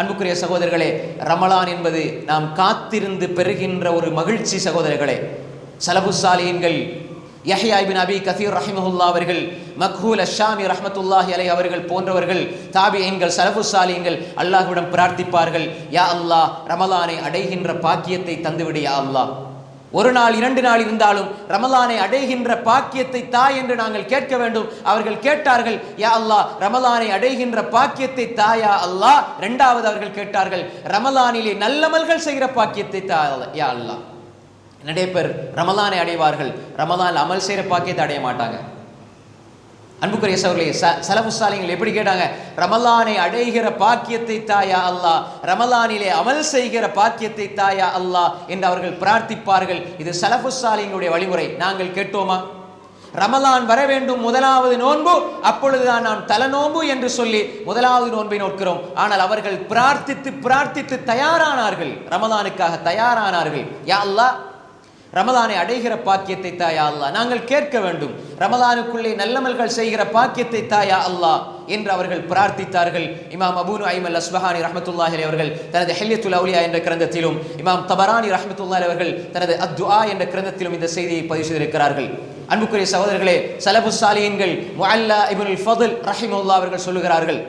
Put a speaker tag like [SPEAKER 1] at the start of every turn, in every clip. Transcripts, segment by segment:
[SPEAKER 1] அன்புக்குரிய சகோதரர்களே ரமலான் என்பது நாம் காத்திருந்து பெறுகின்ற ஒரு மகிழ்ச்சி சகோதரர்களே. சலபு சாலியன்கள் யஹ்யா அபி கசீர் ரஹிமஹுல்லா அவர்கள் மக்ஹூல் அஷாமி ரஹமத்துல்லாஹி அலை அவர்கள் போன்றவர்கள் தாபியன்கள் சலபு சாலியன்கள் அல்லாஹ்விடம் பிரார்த்திப்பார்கள் யா அல்லாஹ் ரமலானை அடைகின்ற பாக்கியத்தை தந்துவிடு யா அல்லாஹ். ஒரு நாள் இரண்டு நாள் இருந்தாலும் ரமலானை அடைகின்ற பாக்கியத்தை தா என்று நாங்கள் கேட்க வேண்டும். அவர்கள் கேட்டார்கள் யா அல்லாஹ் ரமலானை அடைகின்ற பாக்கியத்தை தாயா அல்லாஹ்? இரண்டாவது அவர்கள் கேட்டார்கள் ரமலானிலே நல்லமல்கள் செய்கிற பாக்கியத்தை தா யா அல்லாஹ். நிறைய பேர் ரமலானை அடைவார்கள். ரமலான் அமல் செய்கிற பாக்கியத்தை அடைய மாட்டாங்க. அன்புக்குரிய சவர்களே ச சலபுசாலிங்களை எப்படி கேட்டாங்க? ரமலானை அடைகிற பாக்கியத்தை தாயா அல்லாஹ் ரமலானிலே அமல் செய்கிற பாக்கியத்தை தாயா அல்லாஹ் என்று அவர்கள் பிரார்த்திப்பார்கள். இது சலபு வழிமுறை. நாங்கள் கேட்டோமா? ரமலான் வர வேண்டும் முதலாவது நோன்பு அப்பொழுதுதான் நாம் தல நோன்பு என்று சொல்லி முதலாவது நோன்பை நோக்கிறோம். ஆனால் அவர்கள் பிரார்த்தித்து பிரார்த்தித்து தயாரானார்கள். ரமலானுக்காக தயாரானார்கள். யா அல்லாஹ் ரமலானை அடைகிற பாக்கியத்தை தாயா அல்லாஹ். நாங்கள் கேட்க வேண்டும் ரமலானுக்குள்ளே நல்லமல்கள் செய்கிற பாக்கியத்தை தாயா அல்லாஹ் என்று அவர்கள் பிரார்த்தித்தார்கள். இமாம் அபூனு ஐமல் அஸ்பஹானி ரஹமத்துல்லாஹி அவர்கள் தனது ஹெல்யத்துல் அவுலியா என்ற கிரந்தத்திலும் இமாம் தபரானி ரஹமத்துல்லாஹி அவர்கள் தனது அத்வா என்ற கிரந்தத்திலும் இந்த செய்தியை பதிவு செய்திருக்கிறார்கள். அன்புக்குரிய சகோதரர்களே சலபு சாலியன்கள் முஅல்லா இபுல் ஃபதுல் ரஹிமுல்லா அவர்கள் சொல்லுகிறார்கள்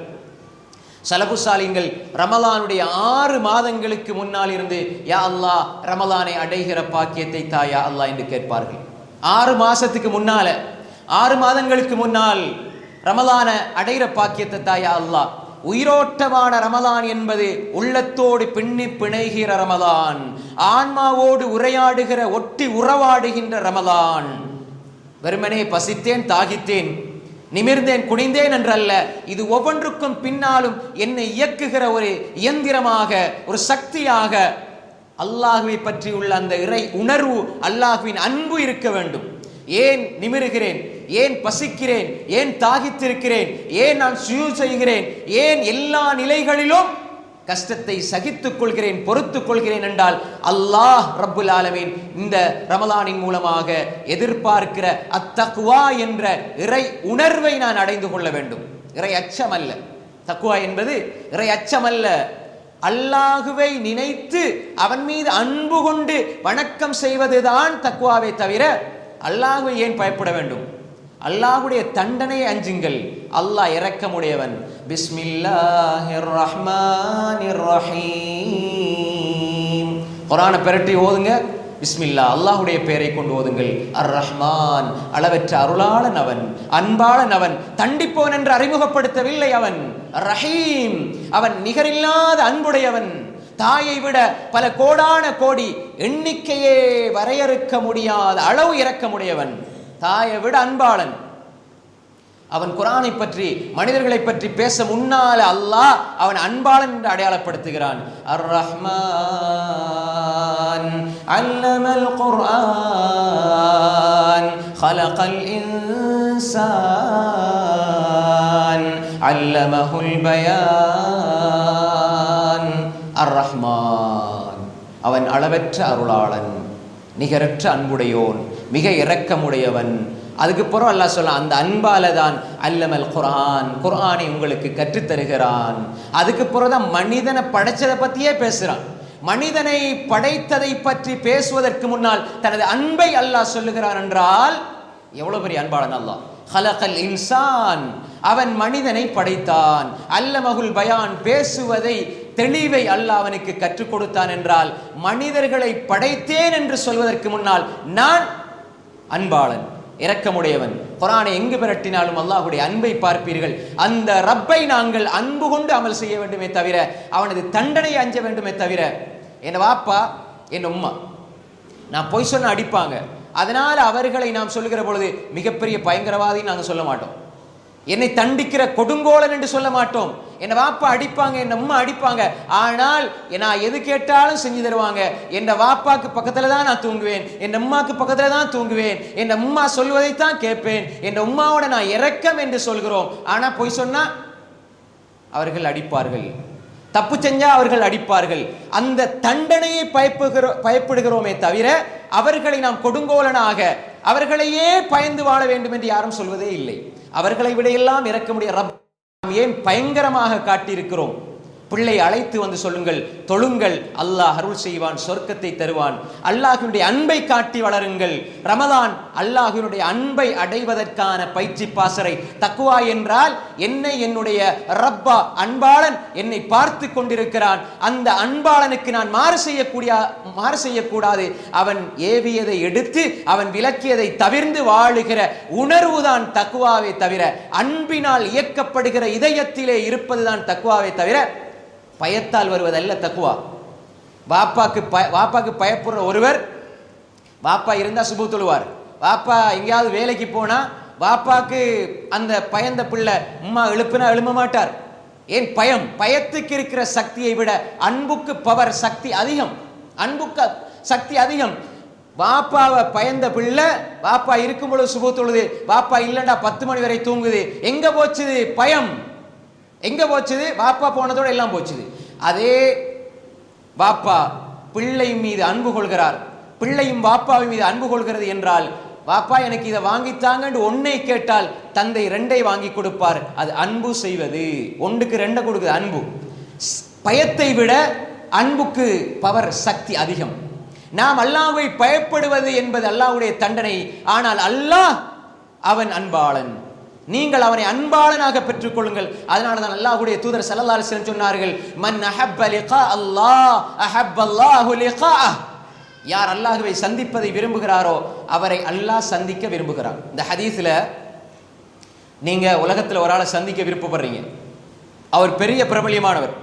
[SPEAKER 1] சலபுசாலிங்கள் ரமலானுடைய ஆறு மாதங்களுக்கு முன்னால் இருந்து யா அல்லாஹ் ரமலானை அடைகிற பாக்கியத்தை தாயா அல்லா என்று கேட்பார்கள். ஆறு மாசத்துக்கு முன்னால ஆறு மாதங்களுக்கு முன்னால் ரமலான அடைகிற பாக்கியத்தை தாயா அல்லா உயிரோட்டமான ரமலான் என்பது உள்ளத்தோடு பின்னி பிணைகிற ரமலான் ஆன்மாவோடு உரையாடுகிற ஒட்டி உறவாடுகின்ற ரமலான். வெறுமனே பசித்தேன் தாகித்தேன் நிமிர்ந்தேன் குனிந்தேன் என்றல்ல. இது ஒவ்வொன்றுக்கும் பின்னாலும் என்னை இயக்குகிற ஒரு இயந்திரமாக ஒரு சக்தியாக அல்லாஹுவை பற்றி உள்ள அந்த இறை உணர்வு அல்லாஹுவின் அன்பு இருக்க வேண்டும். ஏன் நிமிருகிறேன்? ஏன் பசிக்கிறேன்? ஏன் தாகித்திருக்கிறேன்? ஏன் நான் சுயூ செய்கிறேன்? ஏன் எல்லா நிலைகளிலும் கஷ்டத்தை சகித்துக் கொள்கிறேன் பொறுத்துக் கொள்கிறேன் என்றால் அல்லாஹ் ரப்புல் ஆலமீன் இந்த ரமலானின் மூலமாக எதிர்பார்க்கிற அத்தக்குவா என்ற இறை உணர்வை நான் அடைந்து கொள்ள வேண்டும். இறை அச்சம் அல்ல தக்குவா என்பது இறை அச்சம் அல்ல அல்லாஹுவை நினைத்து அவன் மீது அன்பு கொண்டு வணக்கம் செய்வதுதான் தக்குவாவை தவிர அல்லாஹுவை ஏன் பயப்பட வேண்டும்? அல்லாஹுடைய தண்டனை அஞ்சுங்கள். அல்லாஹ் இறக்கமுடையவன் بسم الله الرحمن ரஹீம் குரானை பெரட்டி ஓதுங்க. பிஸ்மில்லா அல்லாஹுடைய பெயரை கொண்டு ஓதுங்கள். அர் ரஹ்மான் அளவற்ற அருளாளன் அவன் அன்பாளன் அவன் தண்டிப்போன் என்று அறிமுகப்படுத்தவில்லை அவன். ரஹீம் அவன் நிகரில்லாத அன்புடையவன். தாயை விட பல கோடான கோடி எண்ணிக்கையே வரையறுக்க முடியாத அளவு இறக்கமுடையவன் தாயை விட அன்பாளன். அவன் குரானை பற்றி மனிதர்களை பற்றி பேச முன்னால் அல்லாஹ் அவன் அன்பாளன் என்று அடையாளப்படுத்துகிறான். அர் ரஹ்மான் அல்லமல் குர்ஆன் ஹலகல் இன்சான் அல்லமஹுல் பயான் அர் ரஹ்மான் அவன் அளவற்ற அருளாளன் நிகரற்ற அன்புடையோன் மிக இரக்கமுடையவன் அதுக்கு பிறகு அல்லாஹ் சொல்லலாம் அந்த அன்பால தான் அல்லமல் குரான் குர்ஆனை உங்களுக்கு கற்றுத்தருகிறான். அதுக்கு பிறகு தான் மனிதனை படைச்சதை பற்றியே பேசுகிறான் மனிதனை படைத்ததை பற்றி பேசுவதற்கு முன்னால் தனது அன்பை அல்லாஹ் சொல்லுகிறான் என்றால் எவ்வளவு பெரிய அன்பாளன் அல்லாஹ். ஹலகல் இன்சான். அவன் மனிதனை படைத்தான். அல்லமகுல் பயான் பேசுவதை தெளிவை அல்லாஹ் அவனுக்கு கற்றுக் கொடுத்தான் என்றால் மனிதர்களை படைத்தேன் என்று சொல்வதற்கு முன்னால் நான் அன்பாளன். இரக்கமுடையவன். குரானை எங்கு பிரட்டினாலும் அல்லாஹுடைய அன்பை பார்ப்பீர்கள். அந்த ரப்பை நாங்கள் அன்பு கொண்டு அமல் செய்ய வேண்டுமே தவிர அவனது தண்டனையை அஞ்ச வேண்டுமே தவிர என் வாப்பா என் உம்மா. நான் பொய் சொன்ன அடிப்பாங்க. அதனால் அவர்களை நாம் சொல்லுகிற பொழுது மிகப்பெரிய பயங்கரவாதி நாங்கள் சொல்ல மாட்டோம். என்னை தண்டிக்கிற கொடுங்கோலன் என்று சொல்ல மாட்டோம். என்னை வாப்பா அடிப்பாங்க என்னை அம்மா அடிப்பாங்க. ஆனால் நான் எது கேட்டாலும் செஞ்சு தருவாங்க. என் வாப்பாக்கு பக்கத்தில் தான் நான் தூங்குவேன். என் அம்மாக்கு பக்கத்தில் தான் தூங்குவேன். என் அம்மா சொல்வதைத்தான் கேட்பேன். என் உம்மாவோட நான் இரக்கம் என்று சொல்கிறோம். ஆனால் பொய் சொன்னால் அவர்கள் அடிப்பார்கள். தப்பு செஞ்சா அவர்கள் அடிப்பார்கள். அந்த தண்டனையை பயப்புகிறோ பயப்படுகிறோமே தவிர அவர்களை நாம் கொடுங்கோலனாக அவர்களையே பயந்து வாழ வேண்டும் என்று யாரும் சொல்வதே இல்லை. அவர்களை விட எல்லாம் இறக்க முடிய ரப் நாம் ஏன் பயங்கரமாக காட்டியிருக்கிறோம்? பிள்ளை அழைத்து வந்து சொல்லுங்கள் தொழுங்கள் அல்லாஹ் அருள் செய்வான் சொர்க்கத்தை தருவான். அல்லாஹினுடைய அன்பை காட்டி வளருங்கள். ரமதான் அல்லாஹினுடைய அன்பை அடைவதற்கான பயிற்சி பாசறை. தக்குவா என்றால் என்னை என்னுடைய ரப்பா அன்பாளன் என்னை பார்த்து கொண்டிருக்கிறான். அந்த அன்பாளனுக்கு நான் மாறு செய்யக்கூடிய மாறு செய்யக்கூடாது. அவன் ஏவியதை எடுத்து அவன் விளக்கியதை தவிர்ந்து வாழுகிற உணர்வுதான் தக்குவாவை தவிர அன்பினால் இயக்கப்படுகிற இதயத்திலே இருப்பதுதான் தக்குவாவை தவிர பயத்தால் வருவதல்ல தக்குவா. வாப்பாக்கு பய வாப்பாக்கு பயப்படுற ஒருவர் வாப்பா இருந்தால் சுபு தொழுவார். வாப்பா எங்கேயாவது வேலைக்கு போனால் வாப்பாக்கு அந்த பயந்த பிள்ளை உம்மா எழுப்புனா எழும்ப மாட்டார். ஏன் பயம்? பயத்துக்கு இருக்கிற சக்தியை விட அன்புக்கு பவர் சக்தி அதிகம். அன்புக்கு சக்தி அதிகம். வாப்பாவை பயந்த பிள்ளை வாப்பா இருக்கும் பொழுது சுபு தொழுது வாப்பா இல்லைண்டா பத்து மணி வரை தூங்குது எங்க போச்சுது? பயம். எங்கே போச்சுது? வாப்பா போனதோட எல்லாம் போச்சுது. அதே வாப்பா பிள்ளை மீது அன்பு கொள்கிறார். பிள்ளையும் வாப்பாவின் மீது அன்பு கொள்கிறது என்றால் வாப்பா எனக்கு இதை வாங்கித்தாங்கன்னு ஒன்னை கேட்டால் தந்தை ரெண்டை வாங்கி கொடுப்பார். அது அன்பு செய்வது. ஒன்றுக்கு ரெண்டை கொடுக்குது அன்பு. பயத்தை விட அன்புக்கு பவர் சக்தி அதிகம். நாம் அல்லாஹ்வை பயப்படுவது என்பது அல்லாஹ்வுடைய தண்டனை. ஆனால் அல்லாஹ் அவன் அன்பாளன். நீங்கள் அவனை அன்பாளனாக பெற்றுக்கொள்ளுங்கள். அதனால தான் அல்லாஹுடைய தூதர் சல்லல்லாஹு அலைஹி வஸல்லம் சொன்னார்கள் மன் அஹப்ப லிகா அல்லாஹ் அஹப்ப அல்லாஹு லிகா யார் அல்லாஹ்வை சந்திப்பதை விரும்புகிறாரோ அவரை அல்லாஹ் சந்திக்க விரும்புகிறார் இந்த ஹதீஸ்ல நீங்க உலகத்தில் ஒரு ஆளை சந்திக்க விருப்பப்படுறீங்க. அவர் பெரிய பிரபலியமானவர்.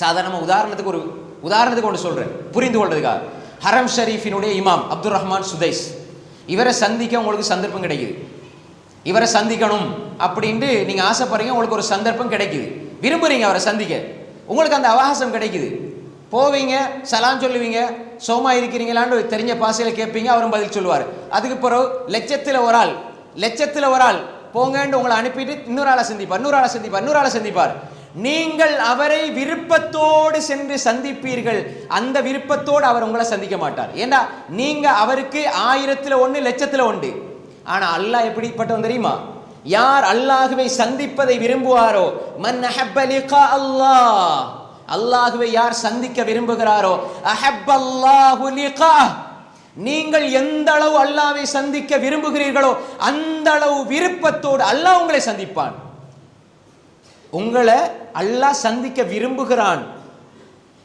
[SPEAKER 1] சாதாரணமாக உதாரணத்துக்கு ஒரு உதாரணத்துக்கு ஒன்று சொல்றேன். புரிந்து கொள்றதுக்காக. ஹரம் ஷரீஃபினுடைய இமாம் அப்துல் ரஹ்மான் சுதைஸ். இவரை சந்திக்க உங்களுக்கு சந்தர்ப்பம் கிடைக்குது. இவரை சந்திக்கணும் அப்படின்ட்டு நீங்கள் ஆசைப்படுறீங்க உங்களுக்கு ஒரு சந்தர்ப்பம் கிடைக்குது. விரும்புகிறீங்க அவரை சந்திக்க. உங்களுக்கு அந்த அவகாசம் கிடைக்குது. போவீங்க சலான் சொல்லுவீங்க சோமா இருக்கிறீங்களான்னு தெரிஞ்ச பாசையில் கேட்பீங்க அவரும் பதில் சொல்லுவார். அதுக்கு பிறகு லட்சத்தில் ஒரு ஆள் லட்சத்தில் ஒரு ஆள் போங்கன்னு உங்களை அனுப்பிட்டு இன்னொரு ஆளை சந்திப்பார் இன்னொரு ஆளை சந்திப்பார் இன்னொரு ஆளை சந்திப்பார். நீங்கள் அவரை விருப்பத்தோடு சென்று சந்திப்பீர்கள். அந்த விருப்பத்தோடு அவர் உங்களை சந்திக்க மாட்டார். ஏன்னா நீங்க அவருக்கு ஆயிரத்துல ஒன்று லட்சத்துல ஒன்று ஆனா அல்லாஹ் எப்படிப்பட்டவன் தெரியுமா? யார் அல்லாஹுவை சந்திப்பதை விரும்புவாரோ? மன் அல்லாஹ். அல்லாஹுவை யார் சந்திக்க விரும்புகிறாரோ? அஹப்ப அல்லாஹு லிகா. நீங்கள் எந்த அளவு அல்லாவை சந்திக்க விரும்புகிறீர்களோ அந்த அளவு விருப்பத்தோடு அல்லாஹ் உங்களை சந்திப்பான். உங்களை அல்லாஹ் சந்திக்க விரும்புகிறான்.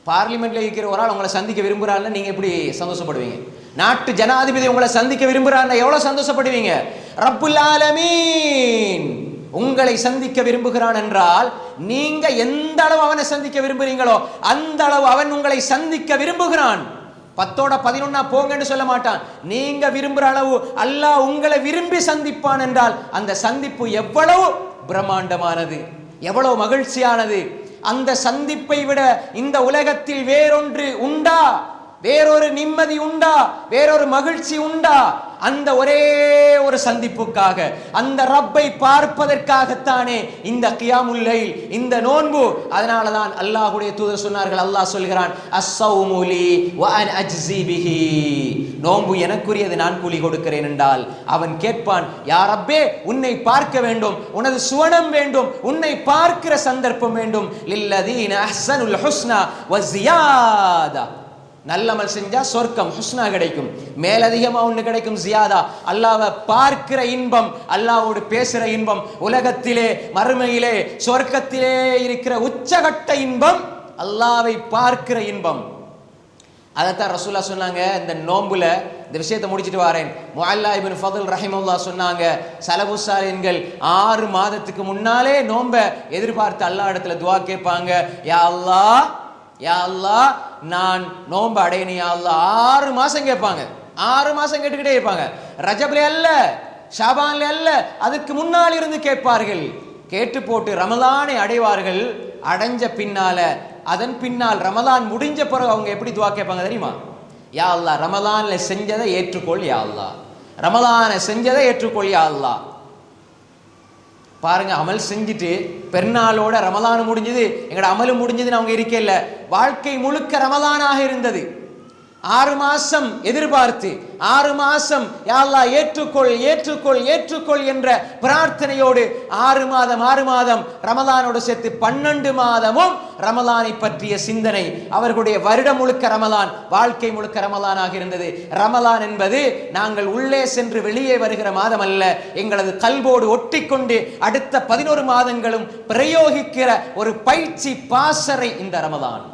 [SPEAKER 1] பார்லிமெண்ட்ல இருக்கிற ஒரு ஆள் உங்களை சந்திக்க விரும்புகிறான்னு நீங்க எப்படி சந்தோஷப்படுவீங்க? நாட்டு ஜனாதிபதி உங்களை சந்திக்க விரும்புறாருன்னா எவ்வளவு சந்தோஷப்படுவீங்க? ரப்புல் ஆலமீன்! உங்களை சந்திக்க விரும்புகிறான் என்றால் நீங்க எந்த அளவு அவனை சந்திக்க விரும்புறீங்களோ அந்த அளவு அவன் உங்களை சந்திக்க விரும்புகிறான். பத்தோட பதினொன்னா போங்கன்னு சொல்ல மாட்டான். நீங்க விரும்புற அளவு அல்லாஹ் உங்களை விரும்பி சந்திப்பான் என்றால் அந்த சந்திப்பு எவ்வளவு பிரம்மாண்டமானது எவ்வளவு மகிழ்ச்சியானது. அந்த சந்திப்பை விட இந்த உலகத்தில் வேறொன்று உண்டா? வேறொரு நிம்மதி உண்டா? வேறொரு மகிழ்ச்சி உண்டா? அந்த ஒரே ஒரு சந்திப்புக்காக அந்த ரப்பை பார்ப்பதற்காகத்தானே இந்த கியாமுல்லை இந்த நோன்பு. அதனால தான் அல்லாஹுடைய தூதர் சொன்னார்கள் அல்லாஹ் சொல்கிறான் அஸ்ஸௌமுலி வ அஜ்ஸி பிஹி. நோன்பு எனக்குரியது நான் கூலி கொடுக்கிறேன் என்றால் அவன் கேட்பான் யா ரப்பே உன்னை பார்க்க வேண்டும். உனது சுவனம் வேண்டும். உன்னை பார்க்கிற சந்தர்ப்பம் வேண்டும். லில்லதீன அஹ்ஸனுல் ஹுஸ்னா வ ஜியாதா நல்லமல் செஞ்சா சொர்க்கம் ஹுஸ்னா கிடைக்கும். மேலதிகமா ஒண்ணு கிடைக்கும் ஜியாதா. அல்லாவை பார்க்கிற இன்பம் அல்லாவோடு பேசுற இன்பம் உலகத்திலே மறுமையிலே சொர்க்கத்திலே இருக்கிற உச்சகட்ட இன்பம் அல்லாவை பார்க்கிற இன்பம். அதைத்தான் ரசூல்லா சொன்னாங்க இந்த நோம்புல இந்த விஷயத்தை முடிச்சிட்டு வரேன். முஅல்லா இபின் ஃபதுல் ரஹிமுல்லா சொன்னாங்க சலபுசாலின்கள் ஆறு மாதத்துக்கு முன்னாலே நோம்ப எதிர்பார்த்து அல்லாஹ் இடத்துல துவா கேட்பாங்க. யா அல்லாஹ் யா அல்லாஹ் நான் நோன்பு அடையணியா அல்ல ஆறு மாசம் கேட்பாங்க. ஆறு மாசம் கேட்டுக்கிட்டே இருப்பாங்க. ரஜப்ல அல்ல ஷாபான்ல அல்ல அதுக்கு முன்னால் இருந்து கேட்பார்கள். கேட்டு போட்டு ரமலானை அடைவார்கள். அடைஞ்ச பின்னால அதன் பின்னால் ரமலான் முடிஞ்ச பிறகு அவங்க எப்படி துவா கேட்பாங்க தெரியுமா? யா அல்லா ரமலான்ல செஞ்சதை ஏற்றுக்கொள் யா அல்லா ரமலானை செஞ்சதை ஏற்றுக்கொள் யா அல்லா பாருங்க அமல் செஞ்சுட்டு பெருநாளோட ரமலான் முடிஞ்சது. எங்களோட அமலும் முடிஞ்சதுன்னு அவங்க இருக்கல வாழ்க்கை முழுக்க ரமலானாக இருந்தது. ஆறு மாசம் எதிர்பார்த்து ஆறு மாசம் யாழ்லா ஏற்றுக்கொள் ஏற்றுக்கொள் ஏற்றுக்கொள் என்ற பிரார்த்தனையோடு ஆறு மாதம் ஆறு மாதம் ரமலானோடு சேர்த்து பன்னெண்டு மாதமும் ரமலானை பற்றிய சிந்தனை. அவர்களுடைய வருடம் முழுக்க ரமலான் வாழ்க்கை முழுக்க ரமலானாக இருந்தது. ரமலான் என்பது நாங்கள் உள்ளே சென்று வெளியே வருகிற மாதம் அல்ல. எங்களது கல்வோடு ஒட்டிக்கொண்டு அடுத்த பதினோரு மாதங்களும் பிரயோகிக்கிற ஒரு பயிற்சி பாசறை இந்த ரமலான்.